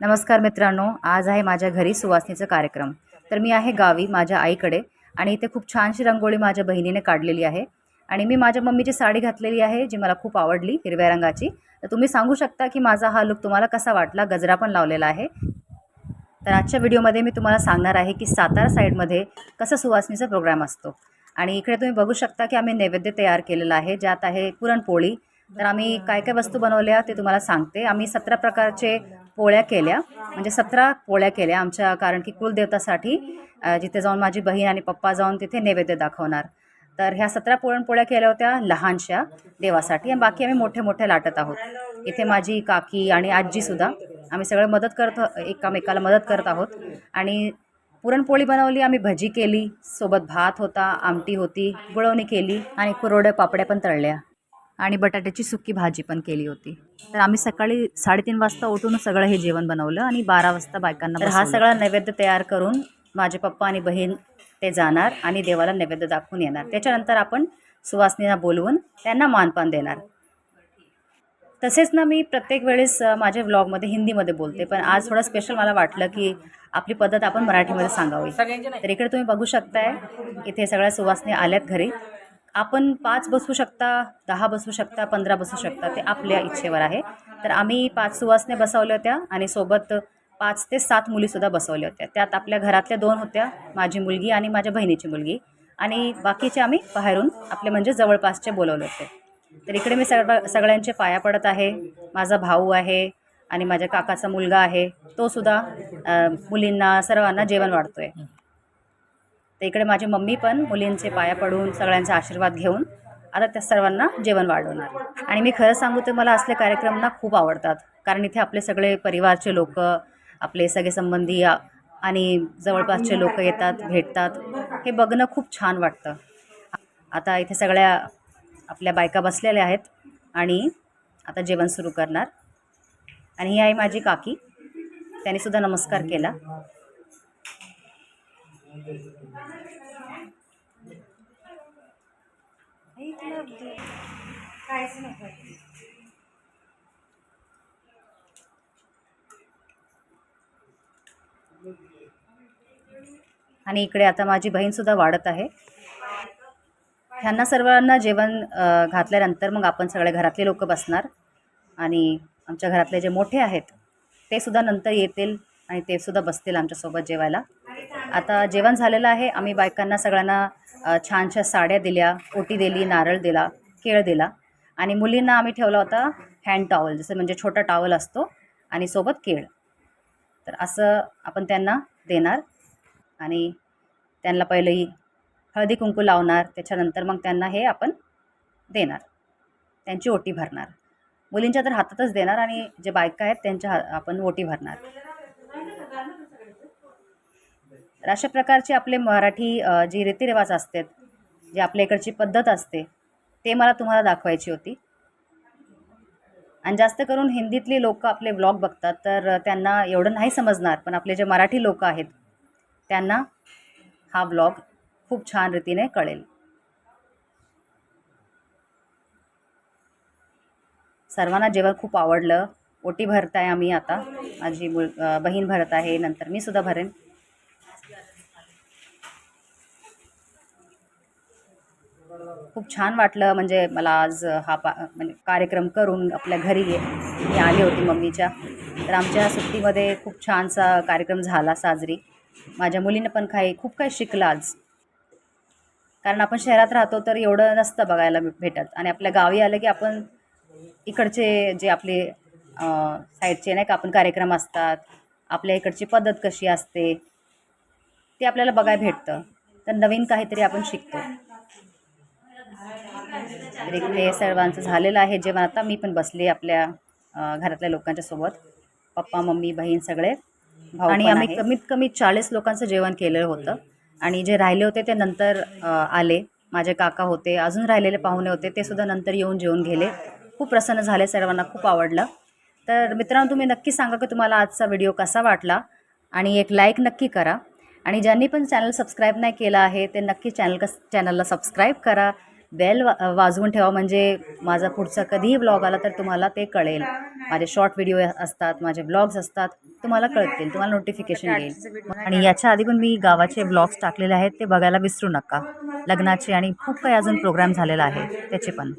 नमस्कार मित्रांनो आज आहे माझ्या घरी सुवासनीचा कार्यक्रम. तर मी आहे गावी माझ्या आईकडे आणि इथे खूप छानशी रंगोळी माझ्या बहिणीने काढलेली आहे. आणि मी माझ्या मम्मीची साडी घातलेली आहे जी मला खूप आवडली हिरव्या रंगाची. तर तुम्ही सांगू शकता की माझा हा लुक तुम्हाला कसा वाटला? गजरा पण लावलेला आहे. तर आजच्या व्हिडिओमध्ये मी तुम्हाला सांगणार आहे की सातारा साईडमध्ये कसं सुवासनीचा प्रोग्राम असतो. आणि इकडे तुम्ही बघू शकता की आम्ही नैवेद्य तयार केलेला आहे ज्यात आहे पुरणपोळी. तर आम्ही काय काय वस्तू बनवल्या ते तुम्हाला सांगते. आम्ही सतरा प्रकारचे पोळ्या केल्या. म्हणजे सतरा पोळ्या केल्या आमच्या कारण की कुलदेवतासाठी जिथे जाऊन माझी बहीण आणि पप्पा जाऊन तिथे नैवेद्य दाखवणार. तर ह्या सतरा पुरणपोळ्या केल्या होत्या लहानशा देवासाठी आणि बाकी आम्ही मोठे मोठे लाटत आहोत. इथे माझी काकी आणि आजीसुद्धा आम्ही सगळे मदत करत एकामेकाला मदत करत आहोत. आणि पुरणपोळी बनवली आम्ही भजी केली सोबत भात होता आमटी होती गुळवणी केली आणि कुरोड्या पापड्या पण तळल्या. आणि बटाट्याची सुकी भाजी पण केली होती. तर आम्ही सकाळी साडेतीन वाजता उठून सगळं हे जेवण बनवलं आणि बारा वाजता बायकांना तर हा सगळा नैवेद्य तयार करून माझे पप्पा आणि बहीण ते जाणार आणि देवाला नैवेद्य दाखवून येणार. त्याच्यानंतर आपण सुवासनींना बोलवून त्यांना मानपान देणार. तसेच ना मी प्रत्येक वेळेस माझ्या व्लॉगमध्ये हिंदीमध्ये बोलते पण आज थोडं स्पेशल मला वाटलं की आपली पद्धत आपण मराठीमध्ये सांगावी. तर इकडे तुम्ही बघू शकताय इथे सगळ्या सुवासनी आल्यात घरी. आपण पाच बसू शकता दहा बसू शकता पंधरा बसू शकता ते आपल्या इच्छेवर आहे. तर आम्ही पाच सुवासने बसवल्या होत्या आणि सोबत पाच ते सात मुलीसुद्धा बसवल्या होत्या. त्यात आपल्या घरातल्या दोन होत्या माझी मुलगी आणि माझ्या बहिणीची मुलगी. आणि बाकीचे आम्ही बाहेरून आपले म्हणजे जवळपासचे बोलवले होते. तर इकडे मी सगळं सगळ्यांचे पाया पडत आहे. माझा भाऊ आहे आणि माझ्या काकाचा मुलगा आहे. तोसुद्धा मुलींना सर्वांना जेवण वाढतो आहे तर इकडे माझी मम्मी पण मुलींचे पाया पडून सगळ्यांचा आशीर्वाद घेऊन आता त्या सर्वांना जेवण वाढवणार. आणि मी खरं सांगू तर मला असले कार्यक्रम ना खूप आवडतात. कारण इथे आपले सगळे परिवारचे लोक आपले सगळे संबंधी आणि जवळपासचे लोक येतात भेटतात. हे बघणं खूप छान वाटतं. आता इथे सगळ्या आपल्या बायका बसलेल्या आहेत आणि आता जेवण सुरू करणार. आणि ही आहे माझी काकी. त्यांनीसुद्धा नमस्कार केला. आणि इकडे आता माझी बहीणसुद्धा वाढत आहे. ह्यांना सर्वांना जेवण घातल्यानंतर मग आपण सगळे घरातले लोक बसणार. आणि आमच्या घरातले जे मोठे आहेत ते सुद्धा नंतर येतील आणि ते सुद्धा बसतील आमच्यासोबत जेवायला. आता जेवण झालेलं आहे. आम्ही बायकांना सगळ्यांना छानशा साड्या दिल्या ओटी दिली नारळ दिला केळ दिला. आणि मुलींना आम्ही ठेवला होता हँड टॉवल जसं म्हणजे छोटा टॉवल असतो आणि सोबत केळ. तर असं आपण त्यांना देणार आणि त्यांना पहिलंही हळदी कुंकू लावणार त्याच्यानंतर मग त्यांना हे आपण देणार. त्यांची ओटी भरणार. मुलींच्या तर हातातच देणार आणि जे बायका आहेत त्यांच्या हा आपण ओटी भरणार. तर अशा प्रकारचे आपले मराठी जे जी रीतिरिवाज असतात जे आपल्या इकडची पद्धत असते ते मला तुम्हाला दाखवायची होती. आणि जास्त करून हिंदीतली लोक आपले ब्लॉग बघतात तर त्यांना एवढं नाही समजणार पण आपले जे मराठी लोक आहेत त्यांना हा ब्लॉग खूप छान रीतीने कळेल. सर्वांना जेवण खूप आवडलं. ओटी भरताय आम्ही आता. माझी मुल बहीण भरत आहे नंतर मी सुद्धा भरेन. खूप छान वाटलं. म्हणजे मला आज हा पा म्हणजे कार्यक्रम करून आपल्या घरी ये- मी आली होती मम्मीच्या. तर आमच्या सुट्टीमध्ये खूप छानसा कार्यक्रम झाला साजरी. माझ्या मुलीनं पण काही खूप काही शिकलं आज. कारण आपण शहरात राहतो तर एवढं नसतं बघायला भेटत. आणि आपल्या गावी आलं की आपण इकडचे जे आपले साईडचे नाही का आपण कार्यक्रम असतात. आपल्या इकडची पद्धत कशी असते ते आपल्याला बघायला भेटतं. तर नवीन काहीतरी आपण शिकतो. तर इकडे सर्वांचं झालेलं आहे जेवण. आता मी पण बसले आपल्या घरातल्या लोकांच्या सोबत. पप्पा मम्मी बहीण सगळे. आणि आम्ही कमीत कमी चाळीस लोकांचं जेवण केलेलं होतं. आणि जे राहिले होते ते नंतर आले. माझे काका होते अजून राहिलेले पाहुणे होते ते सुद्धा नंतर येऊन जेवून गेले. खूप प्रसन्न झाले सर्वांना खूप आवडलं. तर मित्रांनो तुम्ही नक्की सांगा की तुम्हाला आजचा व्हिडिओ कसा वाटला? आणि एक लाईक नक्की करा. आणि ज्यांनी पण चॅनल सबस्क्राईब नाही केलं आहे ते नक्की चॅनल कस चॅनलला सबस्क्राईब करा. बेल वा वाजवून ठेवा. म्हणजे माझा पुढचा कधीही ब्लॉग आला तर तुम्हाला ते कळेल. माझे शॉर्ट व्हिडिओ असतात माझे ब्लॉग्स असतात तुम्हाला कळतील तुम्हाला नोटिफिकेशन येईल. आणि याच्या आधी पण मी गावाचे ब्लॉग्स टाकलेले आहेत ते बघायला विसरू नका. लग्नाचे आणि खूप काही अजून प्रोग्राम झालेला आहे त्याचे पण.